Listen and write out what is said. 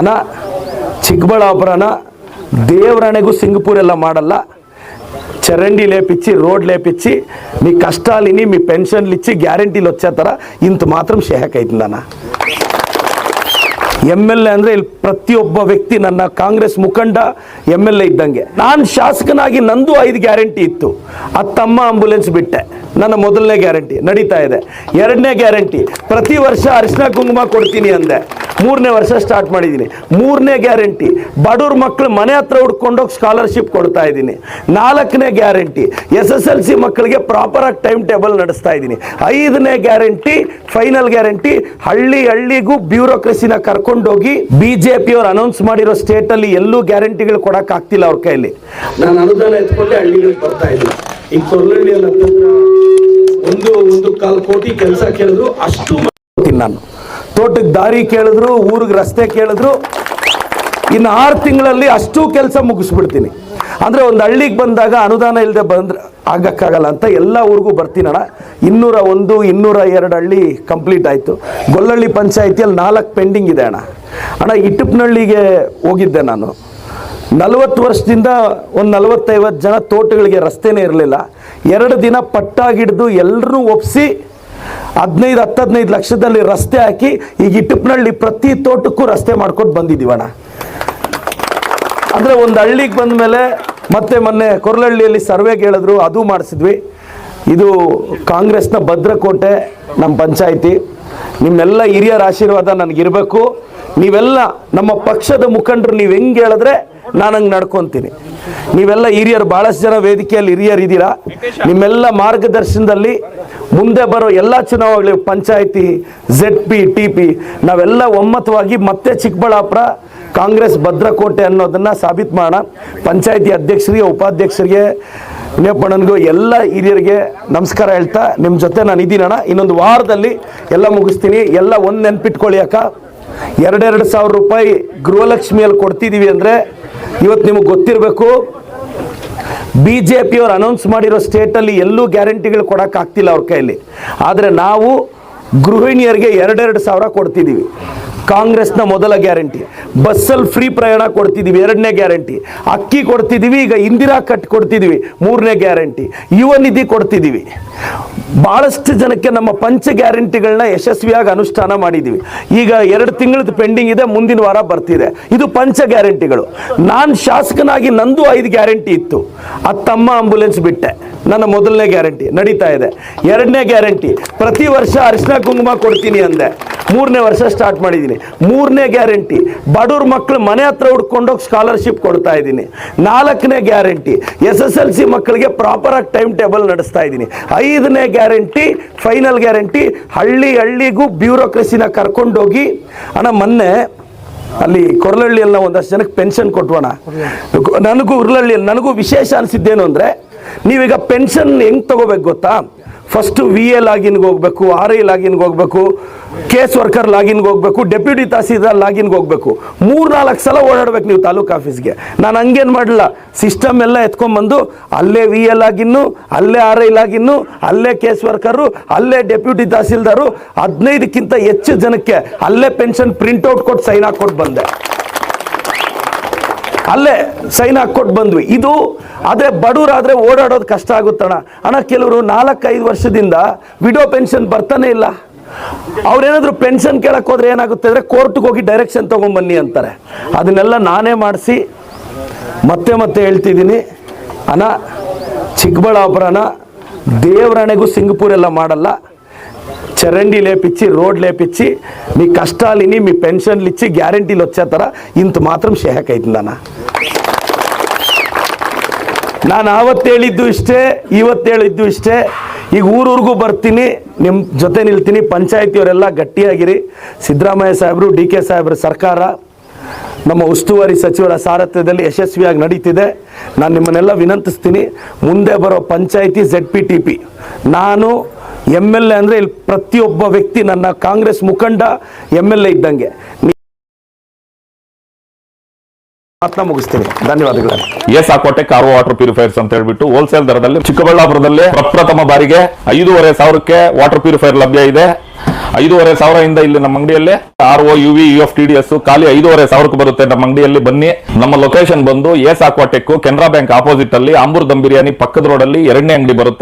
ಅನ ಚಿಕ್ಕಬಳ್ಳಾಪುರನ ದೇವರಣೆಗೂ సింగపూర్ ಎಲ್ಲ ಮಾಡಲ್ಲ చరండి లేపించి రోడ్ లేపించి మీ కష్టాలిని మీ పెన్షన్లు ఇచ్చి గ్యారంటీలు వచ్చేతర ఇంత మాత్రం షేహక్ అవుతుందన్న ಎಮ್ ಎಲ್ ಎ ಅಂದರೆ ಇಲ್ಲಿ ಪ್ರತಿಯೊಬ್ಬ ವ್ಯಕ್ತಿ ನನ್ನ ಕಾಂಗ್ರೆಸ್ ಮುಖಂಡ ಎಮ್ ಎಲ್ ಎ ಇದ್ದಂಗೆ ನಾನು ಶಾಸಕನಾಗಿ ನಂದು ಐದು ಗ್ಯಾರಂಟಿ ಇತ್ತು ಹತ್ತಮ್ಮ ಆಂಬುಲೆನ್ಸ್ ಬಿಟ್ಟೆ ನನ್ನ ಮೊದಲನೇ ಗ್ಯಾರಂಟಿ ನಡೀತಾ ಇದೆ ಎರಡನೇ ಗ್ಯಾರಂಟಿ ಪ್ರತಿ ವರ್ಷ ಅರಿಶಿನ ಕುಂಕುಮ ಕೊಡ್ತೀನಿ ಅಂದೆ ಮೂರನೇ ವರ್ಷ ಸ್ಟಾರ್ಟ್ ಮಾಡಿದ್ದೀನಿ. ಮೂರನೇ ಗ್ಯಾರಂಟಿ ಬಡವ್ರ ಮಕ್ಕಳು ಮನೆ ಹತ್ರ ಹುಡ್ಕೊಂಡೋಗಿ ಸ್ಕಾಲರ್ಶಿಪ್ ಕೊಡ್ತಾ ಇದ್ದೀನಿ. ನಾಲ್ಕನೇ guarantee S S L C ಮಕ್ಕಳಿಗೆ ಪ್ರಾಪರಾಗಿ ಟೈಮ್ ಟೇಬಲ್ ನಡೆಸ್ತಾ ಇದ್ದೀನಿ. ಐದನೇ ಗ್ಯಾರಂಟಿ ಫೈನಲ್ ಗ್ಯಾರಂಟಿ ಹಳ್ಳಿ ಹಳ್ಳಿಗೂ ಬ್ಯೂರೋಕ್ರಸಿನ ಕರ್ಕೊಂಡೋಗಿ ಬಿ ಜೆ ಪಿಯವ್ರು ಅನೌನ್ಸ್ ಮಾಡಿರೋ ಸ್ಟೇಟಲ್ಲಿ ಎಲ್ಲೂ ಗ್ಯಾರಂಟಿಗಳು ಕೊಡೋಕ್ಕಾಗ್ತಿಲ್ಲ ಅವ್ರ ಕೈಯಲ್ಲಿ ನಾನು ಅನುದಾನ ಎತ್ಕೊಂಡೆ ಹಳ್ಳಿಗಳಿಗೆ ಬರ್ತಾ ಇದ್ದೀನಿ. ಈಗ ಹತ್ತತ್ರ ಒಂದು ಒಂದು ಕಾಲು ಕೋಟಿ ಕೆಲಸ ಕೇಳಿದ್ರು ಅಷ್ಟು ನಾನು. ತೋಟಕ್ಕೆ ದಾರಿ ಕೇಳಿದ್ರು, ಊರಿಗೆ ರಸ್ತೆ ಕೇಳಿದ್ರು. ಇನ್ನು ಆರು ತಿಂಗಳಲ್ಲಿ ಅಷ್ಟು ಕೆಲಸ ಮುಗಿಸ್ಬಿಡ್ತೀನಿ. ಅಂದರೆ ಒಂದು ಹಳ್ಳಿಗೆ ಬಂದಾಗ ಅನುದಾನ ಇಲ್ಲದೆ ಬಂದ್ರೆ ಆಗಕ್ಕಾಗಲ್ಲ ಅಂತ ಎಲ್ಲ ಊರಿಗೂ ಬರ್ತೀನಣ ಇನ್ನೂರ ಒಂದು, ಇನ್ನೂರ ಎರಡು ಹಳ್ಳಿ ಕಂಪ್ಲೀಟ್ ಆಯಿತು. ಗೊಲ್ಲಳ್ಳಿ ಪಂಚಾಯಿತಿಯಲ್ಲಿ ನಾಲ್ಕು ಪೆಂಡಿಂಗ್ ಇದೆ ಅಣ್ಣ. ಅಣ್ಣ ಇಟ್ಟಪ್ಪನಹಳ್ಳಿಗೆ ಹೋಗಿದ್ದೆ ನಾನು. ನಲವತ್ತು ವರ್ಷದಿಂದ ಒಂದು ನಲವತ್ತೈವತ್ತು ಜನ ತೋಟಗಳಿಗೆ ರಸ್ತೆನೇ ಇರಲಿಲ್ಲ. ಎರಡು ದಿನ ಪಟ್ಟಾಗಿಡ್ದು ಎಲ್ಲರೂ ಒಪ್ಪಿಸಿ ಹದಿನೈದು ಹತ್ತು ಹದಿನೈದು ಲಕ್ಷದಲ್ಲಿ ರಸ್ತೆ ಹಾಕಿ ಈಗ ಇಟ್ಟಪ್ಪನಹಳ್ಳಿ ಪ್ರತಿ ತೋಟಕ್ಕೂ ರಸ್ತೆ ಮಾಡ್ಕೊಂಡು ಬಂದಿದ್ದೀವಣ್ಣ ಅಂದರೆ ಒಂದು ಹಳ್ಳಿಗೆ ಬಂದ ಮೇಲೆ ಮತ್ತೆ ಮೊನ್ನೆ ಕೊರಲಹಳ್ಳಿಯಲ್ಲಿ ಸರ್ವೆ ಹೇಳಿದ್ರು ಅದು ಮಾಡಿಸಿದ್ವಿ. ಇದು ಕಾಂಗ್ರೆಸ್ನ ಭದ್ರಕೋಟೆ ನಮ್ಮ ಪಂಚಾಯಿತಿ. ನಿಮ್ಮೆಲ್ಲ ಹಿರಿಯರ ಆಶೀರ್ವಾದ ನನಗಿರಬೇಕು. ನೀವೆಲ್ಲ ನಮ್ಮ ಪಕ್ಷದ ಮುಖಂಡರು, ನೀವು ಹೆಂಗೆ ಹೇಳಿದ್ರೆ ನಾನು ಹಂಗೆ ನಡ್ಕೊತೀನಿ. ನೀವೆಲ್ಲ ಹಿರಿಯರು ಭಾಳಷ್ಟು ಜನ ವೇದಿಕೆಯಲ್ಲಿ ಹಿರಿಯರು ಇದ್ದೀರಾ ನಿಮ್ಮೆಲ್ಲ ಮಾರ್ಗದರ್ಶನದಲ್ಲಿ ಮುಂದೆ ಬರೋ ಎಲ್ಲ ಚುನಾವಣೆಗಳು panchayat Z P T P ನಾವೆಲ್ಲ ಒಮ್ಮತವಾಗಿ ಮತ್ತೆ ಚಿಕ್ಕಬಳ್ಳಾಪುರ, ಕಾಂಗ್ರೆಸ್ ಭದ್ರಕೋಟೆ ಅನ್ನೋದನ್ನ ಸಾಬೀತು ಮಾಡೋಣ. ಪಂಚಾಯಿತಿ ಅಧ್ಯಕ್ಷರಿಗೆ, ಉಪಾಧ್ಯಕ್ಷರಿಗೆ ನೇಪಣ್ಣನಿಗೂ ಎಲ್ಲ ಹಿರಿಯರಿಗೆ ನಮಸ್ಕಾರ ಹೇಳ್ತಾ ನಿಮ್ಮ ಜೊತೆ ನಾನು ಇದ್ದೀನಣ್ಣ ಇನ್ನೊಂದು ವಾರದಲ್ಲಿ ಎಲ್ಲ ಮುಗಿಸ್ತೀನಿ. ಎಲ್ಲ ಒಂದು ನೆನ್ಪಿಟ್ಕೊಳ್ಳಿ ಅಕ್ಕ. ಎರಡೆರಡು ಸಾವಿರ ರೂಪಾಯಿ ಗೃಹಲಕ್ಷ್ಮಿಯಲ್ಲಿ ಕೊಡ್ತಿದ್ದೀವಿ ಅಂದರೆ ಇವತ್ತು ನಿಮಗೆ ಗೊತ್ತಿರಬೇಕು ಬಿ ಜೆ ಪಿಯವ್ರು ಅನೌನ್ಸ್ ಮಾಡಿರೋ ಸ್ಟೇಟಲ್ಲಿ ಎಲ್ಲೂ ಗ್ಯಾರಂಟಿಗಳು ಕೊಡೋಕ್ಕಾಗ್ತಿಲ್ಲ ಅವ್ರ ಕೈಯಲ್ಲಿ. ಆದರೆ ನಾವು ಗೃಹಿಣಿಯರಿಗೆ ಎರಡೆರಡು ಸಾವಿರ ಕೊಡ್ತಿದ್ದೀವಿ ಕಾಂಗ್ರೆಸ್ನ ಮೊದಲ ಗ್ಯಾರಂಟಿ ಬಸ್ಸಲ್ಲಿ ಫ್ರೀ ಪ್ರಯಾಣ ಕೊಡ್ತಿದ್ದೀವಿ ಎರಡನೇ ಗ್ಯಾರಂಟಿ ಅಕ್ಕಿ ಕೊಡ್ತಿದ್ದೀವಿ ಈಗ ಇಂದಿರಾ ಕಟ್ ಕೊಡ್ತಿದ್ದೀವಿ ಮೂರನೇ ಗ್ಯಾರಂಟಿ ಯುವ ನಿಧಿ ಕೊಡ್ತಿದ್ದೀವಿ ಭಾಳಷ್ಟು ಜನಕ್ಕೆ ನಮ್ಮ ಪಂಚ ಗ್ಯಾರಂಟಿಗಳನ್ನ ಯಶಸ್ವಿಯಾಗಿ ಅನುಷ್ಠಾನ ಮಾಡಿದ್ದೀವಿ ಈಗ ಎರಡು ತಿಂಗಳದ್ದು ಪೆಂಡಿಂಗ್ ಇದೆ, ಮುಂದಿನ ವಾರ ಬರ್ತಿದೆ. ಇದು ಪಂಚ ಗ್ಯಾರಂಟಿಗಳು. ನಾನು ಶಾಸಕನಾಗಿ ನಂದು ಐದು ಗ್ಯಾರಂಟಿ ಇತ್ತು. ಹತ್ತಮ್ಮ ಆಂಬುಲೆನ್ಸ್ ಬಿಟ್ಟೆ. ನನ್ನ ಮೊದಲನೇ ಗ್ಯಾರಂಟಿ ನಡೀತಾ ಇದೆ. ಎರಡನೇ ಗ್ಯಾರಂಟಿ, ಪ್ರತಿ ವರ್ಷ ಅರಿಶಿನ ಕುಂಕುಮ ಕೊಡ್ತೀನಿ ಅಂದೆ. ಮೂರನೇ ವರ್ಷ ಸ್ಟಾರ್ಟ್ ಮಾಡಿದ್ದೀನಿ ಮೂರನೇ ಗ್ಯಾರಂಟಿ, ಬಡವ್ರ ಮಕ್ಕಳು ಮನೆ ಹತ್ರ ಹುಡ್ಕೊಂಡೋಗಿ ಸ್ಕಾಲರ್ಶಿಪ್ ಕೊಡ್ತಾ ಇದ್ದೀನಿ. ನಾಲ್ಕನೇ guarantee S S L C ಮಕ್ಕಳಿಗೆ ಪ್ರಾಪರಾಗಿ ಟೈಮ್ ಟೇಬಲ್ ನಡೆಸ್ತಾ ಇದ್ದೀನಿ. ಐದನೇ ಗ್ಯಾರಂಟಿ ಫೈನಲ್ ಗ್ಯಾರಂಟಿ, ಹಳ್ಳಿ ಹಳ್ಳಿಗೂ ಬ್ಯೂರೋಕ್ರಸಿನ ಕರ್ಕೊಂಡೋಗಿ, ಅಣ್ಣ ಮೊನ್ನೆ ಅಲ್ಲಿ ಕೊರಲಹಳ್ಳಿಯಲ್ಲಿ ನಾವು ಒಂದಷ್ಟು ಜನಕ್ಕೆ ಪೆನ್ಷನ್ ಕೊಟ್ವಣ ನನಗೂ ಉರ್ಲಹಳ್ಳಿಯಲ್ಲಿ ನನಗೂ ವಿಶೇಷ ಅನಿಸಿದ್ದೇನು ಅಂದರೆ ನೀವೀಗ ಪೆನ್ಷನ್ ಹೆಂಗ್ ತಗೋಬೇಕು ಗೊತ್ತಾ? ಫಸ್ಟು ವಿ ಎ ಲಾಗಿನ್ಗೆ ಹೋಗಬೇಕು ಆರ್ ಐ ಲಾಗಿನ್ಗೆ ಹೋಗಬೇಕು ಕೇಸ್ ವರ್ಕರ್ ಲಾಗಿನ್ಗೆ ಹೋಗಬೇಕು ಡೆಪ್ಯೂಟಿ ತಹಸೀಲ್ದಾರ್ ಲಾಗಿನ್ಗೆ ಹೋಗಬೇಕು. ಮೂರು ನಾಲ್ಕು ಸಲ ಓಡಾಡ್ಬೇಕು ನೀವು ತಾಲೂಕು ಆಫೀಸ್ಗೆ ನಾನು ಹಂಗೇನು ಮಾಡಲ್ಲ ಸಿಸ್ಟಮ್ ಎಲ್ಲ ಎತ್ಕೊಂಡ್ಬಂದು ಅಲ್ಲೇ ವಿ ಎ ಲಾಗಿನ್ನು ಅಲ್ಲೇ ಆರ್ ಐ ಲಾಗಿನ್ನು ಅಲ್ಲೇ ಕೇಸ್ ವರ್ಕರು ಅಲ್ಲೇ ಡೆಪ್ಯೂಟಿ ತಹಸೀಲ್ದಾರು ಹದಿನೈದಕ್ಕಿಂತ ಹೆಚ್ಚು ಜನಕ್ಕೆ ಅಲ್ಲೇ ಪೆನ್ಷನ್ ಪ್ರಿಂಟ್ಔಟ್ ಕೊಟ್ಟು ಸೈನ್ ಹಾಕ್ಕೊಟ್ಟು ಬಂದೆ. ಅಲ್ಲೇ ಸೈನ್ ಹಾಕ್ಕೊಟ್ಟು ಬಂದ್ವಿ. ಇದು ಅದೇ ಬಡವರಾದ್ರೆ ಓಡಾಡೋದು ಕಷ್ಟ ಆಗುತ್ತಣ ಅಣ್ಣ ಕೆಲವರು ನಾಲ್ಕೈದು ವರ್ಷದಿಂದ ವಿಡೋ ಪೆನ್ಷನ್ ಬರ್ತಾನೆ ಇಲ್ಲ ಅವ್ರೇನಾದ್ರು ಪೆನ್ಷನ್ ಕೇಳಕ್ ಹೋದ್ರೆ ಏನಾಗುತ್ತೆ ಅಂದ್ರೆ ಕೋರ್ಟ್ಗೆ ಹೋಗಿ ಡೈರೆಕ್ಷನ್ ತಗೊಂಬನ್ನಿ ಅಂತಾರೆ ಅದನ್ನೆಲ್ಲ ನಾನೇ ಮಾಡಿಸಿ ಮತ್ತೆ ಮತ್ತೆ ಹೇಳ್ತಿದ್ದೀನಿ ಅಣ್ಣ ಚಿಕ್ಕಬಳ್ಳಾಪುರನ ದೇವರಣೆಗೂ సింగపూర్ ಎಲ್ಲ ಮಾಡಲ್ಲ చరండి లేపించి రోడ్ లేపించి మీ కష్టాలిని మీ పెన్షన్లు ఇచ్చి గ్యారంటీలు వచ్చేతర ఇంత మాత్రం షేహక్ అవుతుందన్న ನಾನು ಆವತ್ತು ಹೇಳಿದ್ದು ಇಷ್ಟೇ, ಇವತ್ತು ಹೇಳಿದ್ದು ಇಷ್ಟೇ. ಈಗ ಊರೂರಿಗೂ ಬರ್ತೀನಿ ನಿಮ್ಮ ಜೊತೆ ನಿಲ್ತೀನಿ, ಪಂಚಾಯತಿಯವರೆಲ್ಲ ಗಟ್ಟಿಯಾಗಿರಿ. ಸಿದ್ದರಾಮಯ್ಯ ಸಾಹೇಬರು ಡಿ ಕೆ ಸಾಹೇಬ್ರ ಸರ್ಕಾರ, ನಮ್ಮ ಉಸ್ತುವಾರಿ ಸಚಿವರ ಸಾರಥ್ಯದಲ್ಲಿ ಯಶಸ್ವಿಯಾಗಿ ನಡೀತಿದೆ. ನಾನು ನಿಮ್ಮನ್ನೆಲ್ಲ ವಿನಂತಿಸ್ತೀನಿ, ಮುಂದೆ ಬರೋ panchayat Z P T P ನಾನು ಎಂ ಎಲ್ ಎ ಅಂದರೆ ಇಲ್ಲಿ ಪ್ರತಿಯೊಬ್ಬ ವ್ಯಕ್ತಿ ನನ್ನ ಕಾಂಗ್ರೆಸ್ ಮುಖಂಡ, ಎಂ ಎಲ್ ಎ ಇದ್ದಂಗೆ. ಮಾತನ್ನ ಮುಗಿಸ್ತೀನಿ. ಧನ್ಯವಾದಗಳು. ಎಸ್ ಆಕೋಟೆ ಕಾರ್ ವಾಟರ್ ಪ್ಯೂರಿಫೈರ್ಸ್ ಅಂತ ಹೇಳ್ಬಿಟ್ಟು ಹೋಲ್ಸೇಲ್ ದರದಲ್ಲಿ ಚಿಕ್ಕಬಳ್ಳಾಪುರದಲ್ಲಿ ಪ್ರಪ್ರಥಮ ಬಾರಿಗೆ ಐದೂವರೆ ಸಾವಿರಕ್ಕೆ ವಾಟರ್ ಪ್ಯೂರಿಫೈರ್ ಲಭ್ಯ ಇದೆ. ಐದೂವರೆ ಸಾವಿರದಿಂದ ಇಲ್ಲಿ ನಮ್ಮ ಅಂಗಡಿಯಲ್ಲಿ R O U V U F T D S ಖಾಲಿ ಐದೂವರೆ ಸಾವಿರಕ್ಕೆ ಬರುತ್ತೆ ನಮ್ಮ ಅಂಗಡಿಯಲ್ಲಿ. ಬನ್ನಿ. ನಮ್ಮ ಲೊಕೇಶನ್ ಬಂದು S Aquatech Canara bank opposite ಅಲ್ಲಿ ಆಂಬೂರ್ ದಮ್ ಬಿರಿಯಾನಿ ಪಕ್ಕದ ರೋಡ್ ಅಲ್ಲಿ ಎರಡನೇ ಅಂಗಡಿ ಬರುತ್ತೆ.